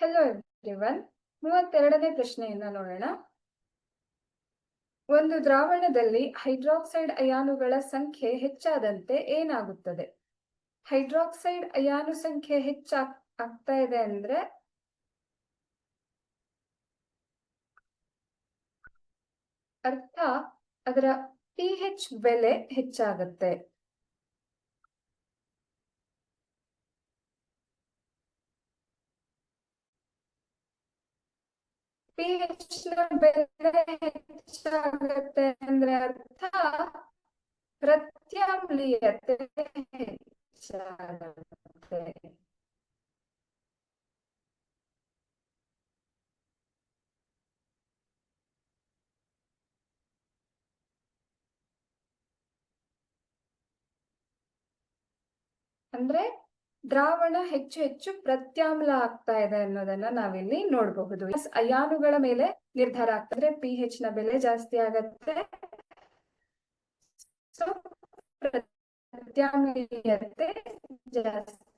Hello everyone ಮೂವತ್ತೆರಡನೇ ಪ್ರಶ್ನೆಯನ್ನ ನೋಡೋಣ. ಒಂದು ದ್ರಾವಣದಲ್ಲಿ ಹೈಡ್ರಾಕ್ಸೈಡ್ ಅಯಾನುಗಳ ಸಂಖ್ಯೆ ಹೆಚ್ಚಾದಂತೆ ಏನಾಗುತ್ತದೆ? ಹೈಡ್ರಾಕ್ಸೈಡ್ ಅಯಾನು ಸಂಖ್ಯೆ ಹೆಚ್ಚಾಗ್ ಆಗ್ತಾ ಇದೆ ಅಂದ್ರೆ? ಅರ್ಥ, ಅದರ ಪಿ ಹೆಚ್ ಬೆಲೆ ಹೆಚ್ಚಾಗತ್ತೆ. ಪಿ ಹೆಚ್ನ ಬೆಲೆ ಹೆಚ್ಚಾಗತ್ತೆ ಅಂದ್ರೆ ದ್ರಾವಣ ಹೆಚ್ಚು ಹೆಚ್ಚು ಪ್ರತ್ಯಾಮ್ಲ ಆಗ್ತಾ ಇದೆ ಅನ್ನೋದನ್ನ ನಾವಿಲ್ಲಿ ನೋಡಬಹುದು. ಅಯಾನುಗಳ ಮೇಲೆ ನಿರ್ಧಾರ ಆಗ್ತದೆ ಪಿ ಹೆಚ್ನ ಬೆಲೆ ಜಾಸ್ತಿ ಆಗತ್ತೆ. ಪ್ರತ್ಯಾಮ್ಲೀಯತೆ ಜಾಸ್ತಿ